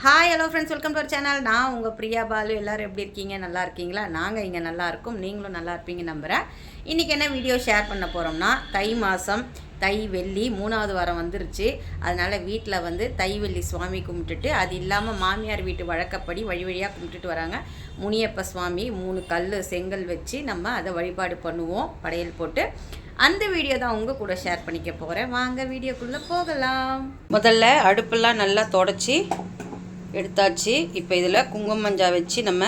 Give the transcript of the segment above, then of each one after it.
Hi hello friends welcome to our channel நான் உங்கள் பிரியா பாலு. எல்லோரும் எப்படி இருக்கீங்க? நல்லா இருக்கீங்களா? நாங்கள் இங்கே நல்லா இருக்கோம். நீங்களும் நல்லா இருப்பீங்க நம்புகிறேன் இன்றைக்கி என்ன வீடியோ ஷேர் பண்ண போகிறோம்னா தை மாதம் தை வெள்ளி மூணாவது வாரம் வந்துருச்சு. அதனால் வீட்டில் வந்து தை வெள்ளி சுவாமி கும்பிட்டுட்டு அது இல்லாமல் மாமியார் வீட்டு வழக்கப்படி வழி வழியாக கும்பிட்டுட்டு வராங்க. முனியப்ப சுவாமி மூணு கல் செங்கல் வச்சு நம்ம அதை வழிபாடு பண்ணுவோம். படையல் போட்டு. அந்த வீடியோ தான் உங்கள் கூட ஷேர் பண்ணிக்க போகிறேன் வாங்க வீடியோக்குள்ளே போகலாம். முதல்ல அடுப்பெல்லாம் நல்லா தொடச்சி எடுத்தாச்சு. இப்போ இதில் குங்குமம் மஞ்சள் வச்சு நம்ம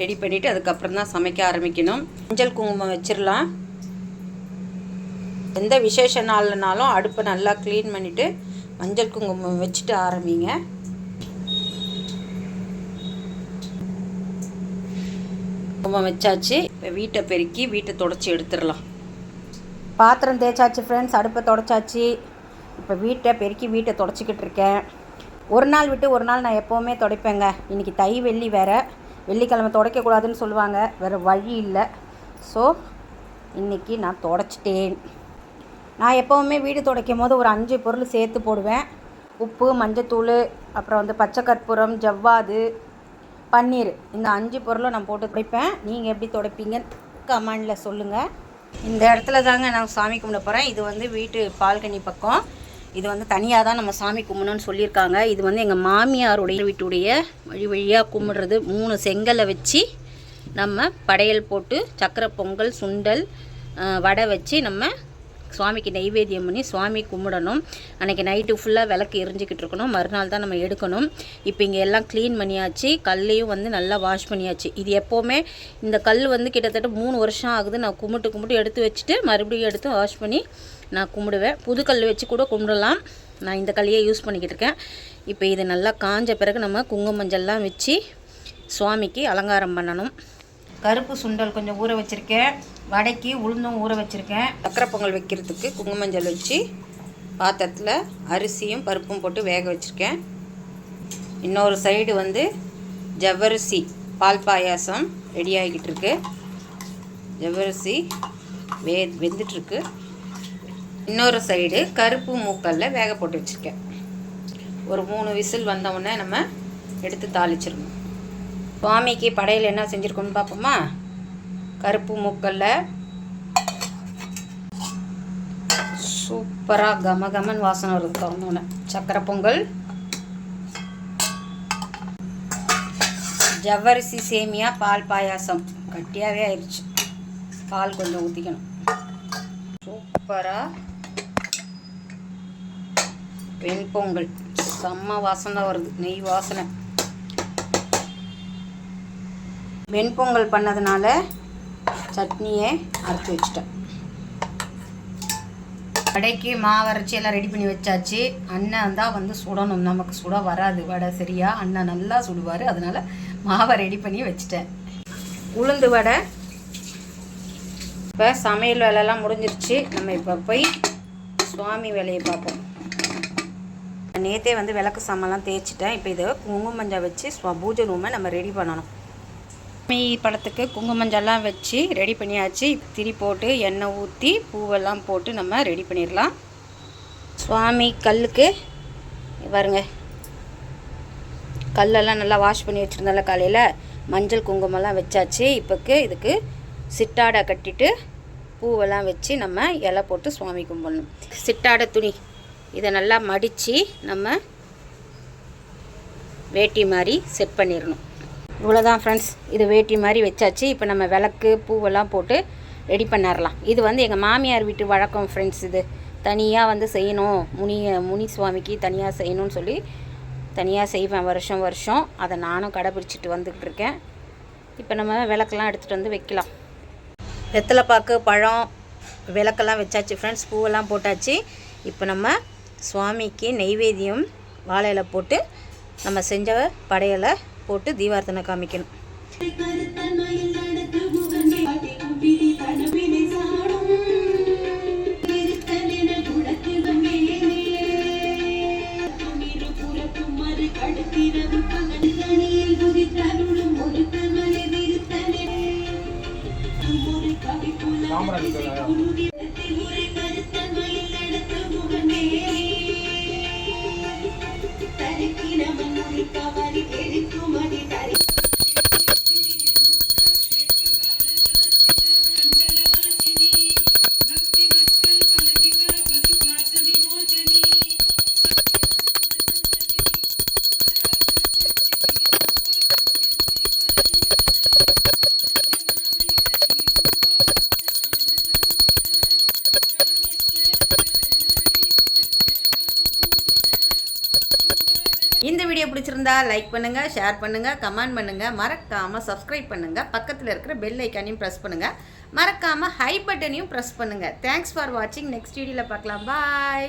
ரெடி பண்ணிவிட்டு அதுக்கப்புறம் தான் சமைக்க ஆரம்பிக்கணும். மஞ்சள் குங்குமம் வச்சிடலாம் எந்த விசேஷ நாள்னாலும் அடுப்பை நல்லா க்ளீன் பண்ணிவிட்டு மஞ்சள் குங்குமம் வச்சுட்டு ஆரம்பிங்க. குங்குமம் வச்சாச்சு. இப்போ வீட்டை பெருக்கி வீட்டை தொடச்சி எடுத்துடலாம். பாத்திரம் தேய்ச்சாச்சு ஃப்ரெண்ட்ஸ் அடுப்பை தொடச்சாச்சு. இப்போ வீட்டை பெருக்கி வீட்டை தொடச்சிக்கிட்டு இருக்கேன். ஒரு நாள் விட்டு ஒரு நாள் நான் எப்போவுமே துடைப்பேங்க. இன்றைக்கி தை வெள்ளி வேறு. வெள்ளிக்கிழமை துடைக்கக்கூடாதுன்னு சொல்லுவாங்க. வேறு வழி இல்லை. ஸோ இன்றைக்கி நான் துடைச்சிட்டேன். நான் எப்போவுமே வீடு துடைக்கும் போது ஒரு அஞ்சு பொருள் சேர்த்து போடுவேன். உப்பு மஞ்சத்தூள் அப்புறம் வந்து பச்சை கற்பூரம் ஜவ்வாது பன்னீர். இந்த அஞ்சு பொருளும் நான் போட்டு துடைப்பேன். நீங்கள் எப்படி துடைப்பீங்க? கமெண்டில் சொல்லுங்கள் இந்த இடத்துல தாங்க நான் சாமி கும்பிட போகிறேன் இது வந்து வீட்டு பால்கனி பக்கம். இது வந்து தனியாக தான் நம்ம சாமி கும்பிடணும்னு சொல்லியிருக்காங்க. இது வந்து எங்கள் மாமியாருடைய வீட்டுடைய வழி வழியாக கும்பிடுறது. மூணு செங்கலை வச்சு நம்ம படையல் போட்டு சக்கரை பொங்கல் சுண்டல் வடை வச்சு நம்ம சுவாமிக்கு நைவேத்தியம் பண்ணி சுவாமி கும்பிடணும். அன்றைக்கி நைட்டு ஃபுல்லாக விளக்கு எரிஞ்சிக்கிட்டு இருக்கணும். மறுநாள் தான் நம்ம எடுக்கணும். இப்போ இங்கே எல்லாம் க்ளீன் பண்ணியாச்சு. கல்லையும் வந்து நல்லா வாஷ் பண்ணியாச்சு. இது எப்போவுமே இந்த கல் வந்து கிட்டத்தட்ட மூணு வருஷம் ஆகுது. நான் கும்பிட்டு கும்பிட்டு எடுத்து வச்சுட்டு மறுபடியும் எடுத்து வாஷ் பண்ணி நான் கும்பிடுவேன். புது கல் வச்சு கூட கும்பிடலாம். நான் இந்த கல்லையே யூஸ் பண்ணிக்கிட்டு இருக்கேன். இப்போ இது நல்லா காஞ்ச பிறகு நம்ம குங்கும மஞ்சள்லாம் வச்சு சுவாமிக்கு அலங்காரம் பண்ணணும். கருப்பு சுண்டல் கொஞ்சம் ஊற வச்சுருக்கேன். வடைக்கு உளுந்தும் ஊற வச்சுருக்கேன். சக்கரை பொங்கல் வைக்கிறதுக்கு குங்குமஞ்சல் வச்சு பாத்திரத்தில் அரிசியும் பருப்பும் போட்டு வேக வச்சுருக்கேன். இன்னொரு சைடு வந்து ஜவ்வரிசி பால் பாயாசம் ரெடி ஆகிக்கிட்டு இருக்கு. ஜவ்வரிசி வே வெந்துட்டுருக்கு இன்னொரு சைடு கருப்பு மூக்கல்ல வேக போட்டு வச்சுருக்கேன். ஒரு மூணு விசில் வந்தவுடனே நம்ம எடுத்து தாளிச்சிடணும். சுவாமிக்கு படையில் என்ன செஞ்சுருக்கோன்னு பார்ப்போமா? கருப்பு மூக்கல்ல சூப்பராக கம கமன் வாசனை வருது திறந்தோன்னே சக்கரை பொங்கல். ஜவ்வரிசி சேமியா பால் பாயாசம். கட்டியாகவே ஆயிடுச்சு பால் கொஞ்சம் ஊற்றிக்கணும் சூப்பராக வெண்பொங்கல். செம்ம வாசனை வருது. நெய் வாசனை. வெண்பொங்கல் பண்ணதுனால சட்னியை அரைச்சி வச்சிட்டேன். வடைக்கு மாவு அரைச்சி எல்லாம் ரெடி பண்ணி வச்சாச்சு. அண்ணன் தான் வந்து சுடணும். நமக்கு சுட வராது. வடை சரியா? அண்ணன் நல்லா சுடுவார். அதனால மாவை ரெடி பண்ணி வச்சிட்டேன். உளுந்து வடை. இப்போ சமையல் வேலையெல்லாம் முடிஞ்சிருச்சு. நம்ம இப்போ போய் சுவாமி வேலையை பார்ப்போம். நேற்றே வந்து விளக்கு சாமான்லாம் தேய்ச்சிட்டேன். இப்போ இதை குங்குமஞ்சள் வச்சு ஸ்வ- பூஜை ரூமை நம்ம ரெடி பண்ணணும். மெய் படத்துக்கு குங்குமஞ்சள்லாம் வச்சு ரெடி பண்ணியாச்சு. திரி போட்டு எண்ணெய் ஊற்றி பூவெல்லாம் போட்டு நம்ம ரெடி பண்ணிடலாம். சுவாமி கல்லுக்கு பாருங்க. கல்லெல்லாம் நல்லா வாஷ் பண்ணி வச்சுருந்தால காலையில். மஞ்சள் குங்குமம்லாம் வச்சாச்சு. இப்போக்கு இதுக்கு சிட்டாடை கட்டிட்டு பூவெல்லாம் வச்சு நம்ம இலை போட்டு சுவாமி கும்பிடணும். சிட்டாடை துணி. இதை நல்லா மடித்து நம்ம வேட்டி மாதிரி செட் பண்ணிடணும். இவ்வளோதான் ஃப்ரெண்ட்ஸ் இது வேட்டி மாதிரி வச்சாச்சு. இப்போ நம்ம விளக்கு பூவெல்லாம் போட்டு ரெடி பண்ணிடலாம். இது வந்து எங்கள் மாமியார் வீட்டு வழக்கம் ஃப்ரெண்ட்ஸ் இது தனியாக வந்து செய்யணும். முனி முனி சுவாமிக்கு தனியாக செய்யணும்னு சொல்லி தனியாக செய்வேன் வருஷம் வருஷம். அதை நானும் கடைப்பிடிச்சிட்டு வந்துக்கிட்டு இருக்கேன். இப்போ நம்ம விளக்கெல்லாம் எடுத்துகிட்டு வந்து வைக்கலாம். வெத்தலைப்பாக்கு பழம் விளக்கெல்லாம் வச்சாச்சு ஃப்ரெண்ட்ஸ் பூவெல்லாம் போட்டாச்சு. இப்போ நம்ம சுவாமிக்கு நெய்வேத்தியம் வாழையில் போட்டு நம்ம செஞ்ச படையலை போட்டு தீபார்த்தனை காமிக்கணும். 高高的。இந்த வீடியோ பிடிச்சிருந்தா லைக் பண்ணுங்கள் ஷேர் பண்ணுங்கள் கமெண்ட் பண்ணுங்கள் மறக்காமல் சப்ஸ்கிரைப் பண்ணுங்கள் பக்கத்தில் இருக்கிற பெல் ஐக்கானையும் ப்ரெஸ் பண்ணுங்கள் மறக்காமல் ஹை பட்டனையும் ப்ரெஸ் பண்ணுங்கள் தேங்க்ஸ் ஃபார் வாட்சிங் நெக்ஸ்ட் வீடியோவில் பார்க்கலாம். பாய்